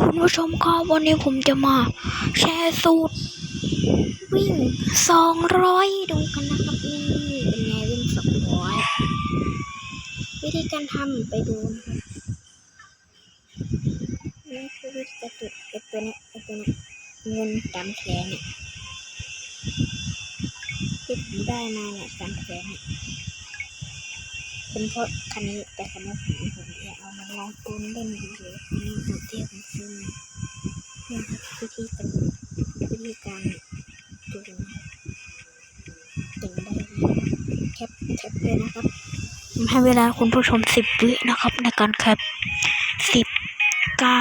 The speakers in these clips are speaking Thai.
คุณผู้ชมครับวันนี้ผมจะมา แชร์สูตร วิ่งสองร้อยดูกันนะครับนี่เป็นไงวิ่งสองร้อยวิธีการทำไปดูนะครับนี่คือวิธีการจุดไอตัวเนี้ไอตัวนี้เงินตามแขนเนี่ยที่ผมได้มาเนี่ยตามแขนเนี่ยเป็นเพราะคันนี้แต่คันนี้ผมผ มจะเอามาลองตูนเล่นดูเลยนี่สูตรที่ผมซื้อมานี่ครับวิธีการวิธีการดูนะครับถึงได้แคปแคปเลยนะครับผมให้เวลาคุณผู้ชมสิบวินะครับ ในการแคปสิบเก้า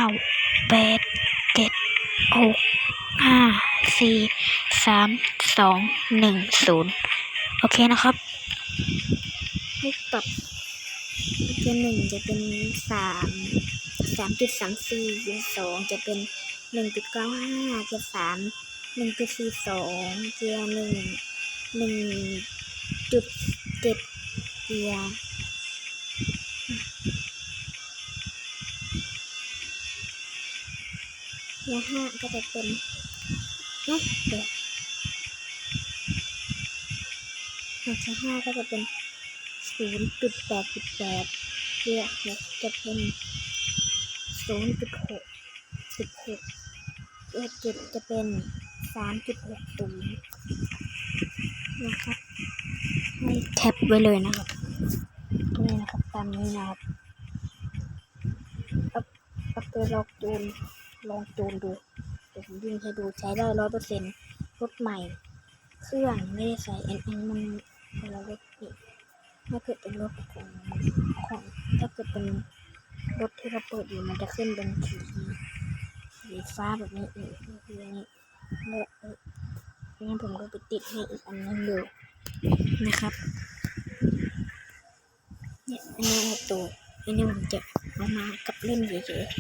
แปดเจ็ดหกห้าสี่สามสองหนึ่งศูนย์โอเคนะครับ ให้ปรับ ตัวหนึ่งจะเป็นสามสามจุดสามสี่สองจะเป็นหนึ่งจุดเก้าห้าจะสามหนึ่งจุดสี่สองเกียร์หนึ่งหนึ่งจุดเจ็ดเกียร์เกียร์ห้าก็จะเป็นเอ๊ะเดี๋ยวเกียร์ห้าก็จะเป็น ศูนย์จุดแปดจุดแปดเกียร์หกจะเป็นศูนย์จุดหกจุดหกเกียร์เจ็ดจะเป็นสามจุดหกศูนย์นะครับให้แคปไว้เลยนะครับนี่นะครับตามนี้นะครับอาเอาไปลองจูนลองจูนดูเดี๋ยวผมวิ่งให้ดูใช้ได้ร้อยเปอร์เซ็นต์รถใหม่ เครื่องไม่ได้ใส่อันอันมันคนละรถนี่ ถ้าเกิดเป็นรถของของถ้าเกิดเป็นรถที่เราเปิดอยู่มันจะขึ้นเป็นสีสีฟ้าแบบนี้นี่คืออันนี้แล้วเอองั้นผมก็ไปติดให้อีกอันนึงดูนะครับเนี่ยอันนี้ตัวอันนี้ผมจะเอามากับเล่นเฉยๆ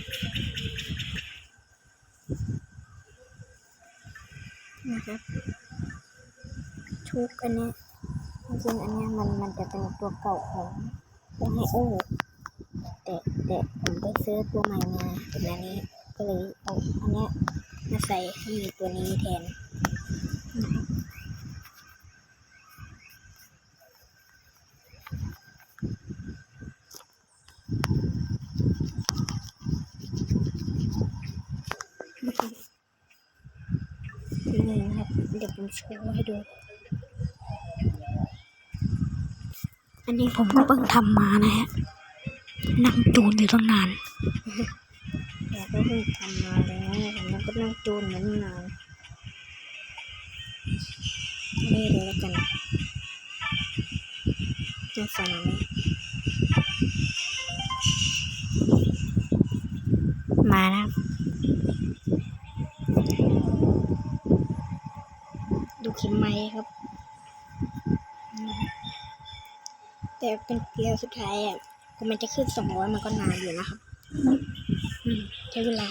นะครับทุกอันนี้ จริงอันนี้มันมันจะเป็นตัวเก่าของของไฮโอแต่แต่ผมไปซื้อตัวใหม่มาเป็นอันนี้ก็เลยเอาอันนี้มาใส่ให้มีตัวนี้แทนนะครับนี่นะครับเดี๋ยวผมโชว์ให้ดู อันนี้ผมก็เพิ่งทำมานะฮะ นั่งจูนอยู่ตั้งนานแต่ก็เพิ่งทำมาแล้วผมก็นั่งจูนมือนนานนี่เลยแล้วกันจะใส่ไหมมาแล้วดูเข็มไม้ครับ แต่เป็นเกียร์สุดท้ายอะก็มันจะขึ้นสองร้อยมันก็นานอยู่นะครับใช้เวลา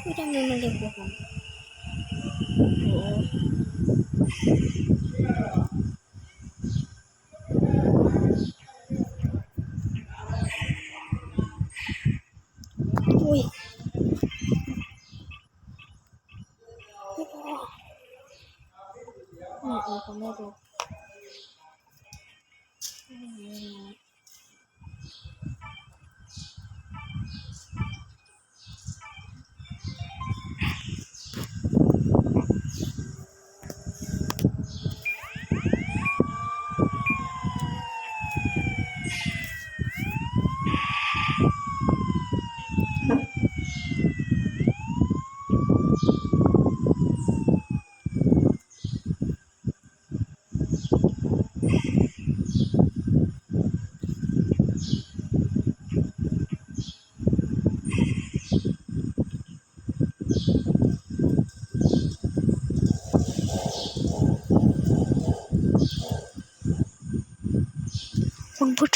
ไม่ทำไมมันเร็วกว่าผมโอ้โหอุ้ย ไม่พ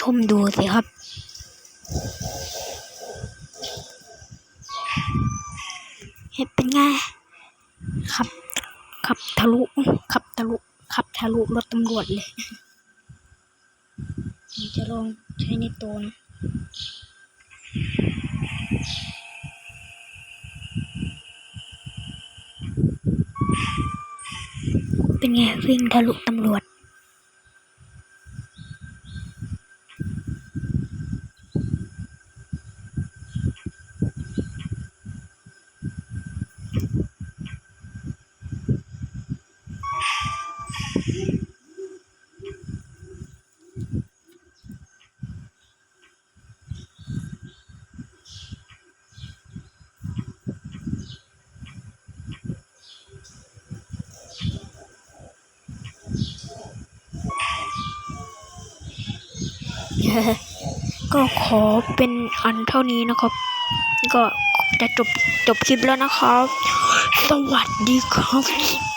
ชมดูสิครับ เห็นเป็นไงขับขับทะลุขับทะลุขับทะลุรถตำรวจเลยผมจะลองใช้ในตัวนะเป็นไงวิ่งทะลุตำรวจ ก็ขอเป็นอันเท่านี้นะครับ ก็จะจบจบคลิปแล้วนะครับ สวัสดีครับ